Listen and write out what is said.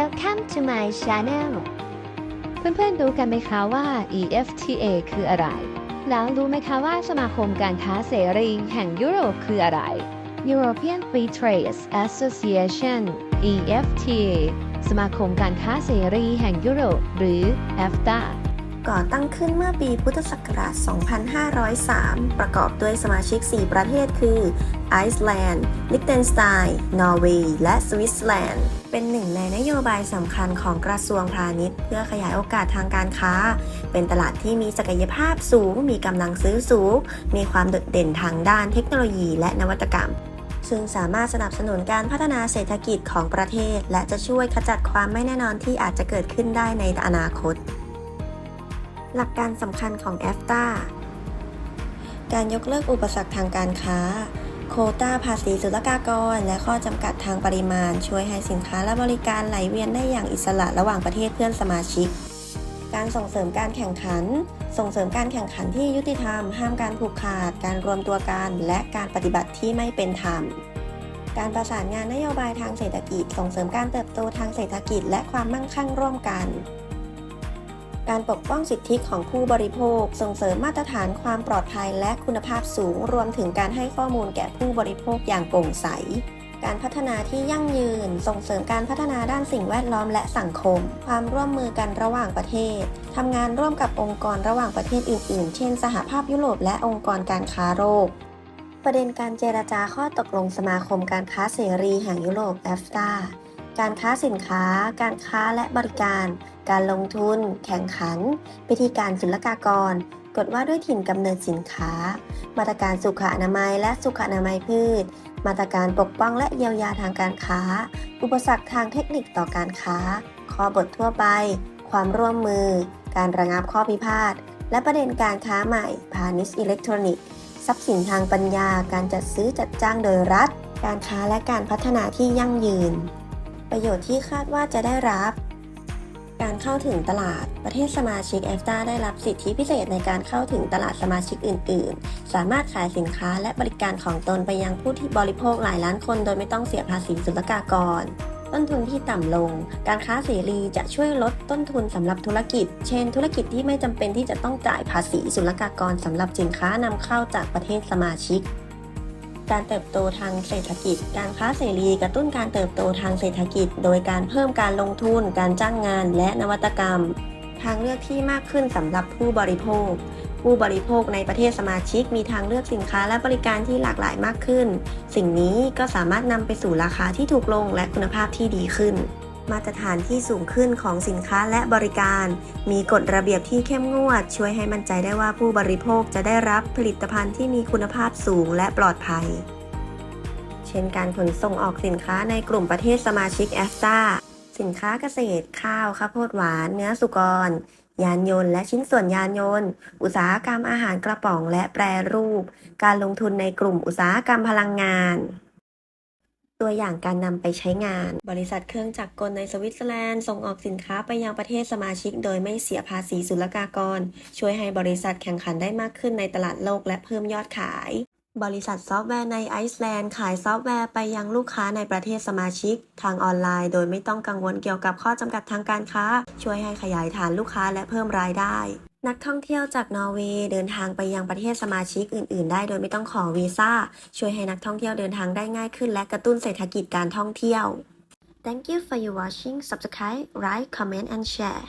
Welcome to my channel เพื่อนๆรู้กันไหมคะว่า EFTA คืออะไร แล้วรู้ไหมคะว่าสมาคมการค้าเสรีแห่งยุโรปคืออะไร European Free Trade Association EFTA สมาคมการค้าเสรีแห่งยุโรป หรือ EFTA ก่อตั้งขึ้นเมื่อปีพุทธศักราช 2503 ประกอบด้วยสมาชิก 4 ประเทศคือไอซ์แลนด์ ลิกเทนสไตน์ นอร์เวย์ และสวิตเซอร์แลนด์ เป็นหนึ่งในนโยบายสำคัญของกระทรวงพาณิชย์ เพื่อขยายโอกาสทางการค้า เป็นตลาดที่มีศักยภาพสูง มีกำลังซื้อสูง มีความโดดเด่นทางด้านเทคโนโลยีและนวัตกรรมซึ่งสามารถสนับสนุนการพัฒนาเศรษฐกิจของประเทศ และจะช่วยขจัดความไม่แน่นอนที่อาจจะเกิดขึ้นได้ในอนาคต หลักการสำคัญของ EFTA การยกเลิกอุปสรรคทางการค้า โคต้าภาษีศุลกากร และข้อจำกัดทางปริมาณ ช่วยให้สินค้าและบริการไหลเวียนได้อย่างอิสระระหว่างประเทศเพื่อนสมาชิก การส่งเสริมการแข่งขัน ส่งเสริมการแข่งขันที่ยุติธรรม ห้ามการผูกขาด การรวมตัวกัน และการปฏิบัติที่ไม่เป็นธรรม การประสานงานนโยบายทางเศรษฐกิจ ส่งเสริมการเติบโตทางเศรษฐกิจ และความมั่งคั่งร่วมกัน การปกป้องสิทธิของผู้บริโภค ส่งเสริมมาตรฐานความปลอดภัยและคุณภาพสูง รวมถึงการให้ข้อมูลแก่ผู้บริโภคอย่างโปร่งใส การพัฒนาที่ยั่งยืน ส่งเสริมการพัฒนาด้านสิ่งแวดล้อมและสังคม ความร่วมมือกันระหว่างประเทศทำงานร่วมกับองค์กรระหว่างประเทศอื่น ๆ เช่น สหภาพยุโรปและองค์กรการค้าโลกประเด็นการเจรจาข้อตกลงสมาคมการค้าเสรีแห่งยุโรป EFTA การค้าสินค้า การค้าและบริการ การลงทุน แข่งขัน พิธีการศุลกากร กฎว่าด้วยถิ่นกำเนิดสินค้า มาตรการสุขอนามัยและสุขอนามัยพืช มาตรการปกป้องและเยียวยาทางการค้า อุปสรรคทางเทคนิคต่อการค้า ข้อบททั่วไป ความร่วมมือ การระงับข้อพิพาท และประเด็นการค้าใหม่ พาณิชย์อิเล็กทรอนิกส์ทรัพย์สินทางปัญญา การจัดซื้อจัดจ้างโดยรัฐ การค้าและการพัฒนาที่ยั่งยืน ประโยชน์ที่คาดว่าจะได้รับ การเข้าถึงตลาด ประเทศสมาชิก EFTA ได้รับสิทธิพิเศษในการเข้าถึงตลาดสมาชิกอื่น ๆ สามารถขายสินค้าและบริการของตนไปยังผู้ที่บริโภคหลายล้านคน โดยไม่ต้องเสียภาษีศุลกากร ต้นทุนที่ต่ำลง การค้าเสรีจะช่วยลดต้นทุนสำหรับธุรกิจ เช่น ธุรกิจที่ไม่จำเป็นที่จะต้องจ่ายภาษีศุลกากรสำหรับสินค้านำเข้าจากประเทศสมาชิก การเติบโตทางเศรษฐกิจ การค้าเสรีกระตุ้นการเติบโตทางเศรษฐกิจ โดยการเพิ่มการลงทุน การจ้างงาน และนวัตกรรม ทางเลือกที่มากขึ้นสำหรับผู้บริโภค ผู้บริโภคในประเทศสมาชิกมีทางเลือกสินค้าและบริการที่หลากหลายมากขึ้น สิ่งนี้ก็สามารถนำไปสู่ราคาที่ถูกลงและคุณภาพที่ดีขึ้น มาตรฐานที่สูงขึ้นของสินค้าและบริการ มีกฎระเบียบที่เข้มงวด ช่วยให้มั่นใจได้ว่าผู้บริโภคจะได้รับผลิตภัณฑ์ที่มีคุณภาพสูงและปลอดภัย เช่นการขนส่งออกสินค้าในกลุ่มประเทศสมาชิกแอฟตาสินค้าเกษตร ข้าวข้าวโพดหวาน เนื้อสุกร ยานยนต์ และชิ้นส่วนยานยนต์ อุตสาหกรรมอาหารกระป๋องและแปรรูป การลงทุนในกลุ่มอุตสาหกรรมพลังงาน ตัวอย่างการนำไปใช้งาน บริษัทเครื่องจักรกลในสวิตเซอร์แลนด์ส่งออกสินค้าไปยังประเทศสมาชิก โดยไม่เสียภาษีศุลกากร ช่วยให้บริษัทแข่งขันได้มากขึ้นในตลาดโลกและเพิ่มยอดขาย บริษัทซอฟต์แวร์ในไอซ์แลนด์ขายซอฟต์แวร์ไปยังลูกค้าในประเทศสมาชิก ทางออนไลน์ โดยไม่ต้องกังวลเกี่ยวกับข้อจำกัดทางการค้า ช่วยให้ขยายฐานลูกค้าและเพิ่มรายได้ นักท่องเที่ยวจากนอร์เวย์เดินทางไปยังประเทศสมาชิกอื่น ๆ ได้โดยไม่ต้องขอวีซ่า ช่วยให้นักท่องเที่ยวเดินทางได้ง่ายขึ้น และกระตุ้นเศรษฐกิจการท่องเที่ยว Thank you for your watching subscribe like comment and share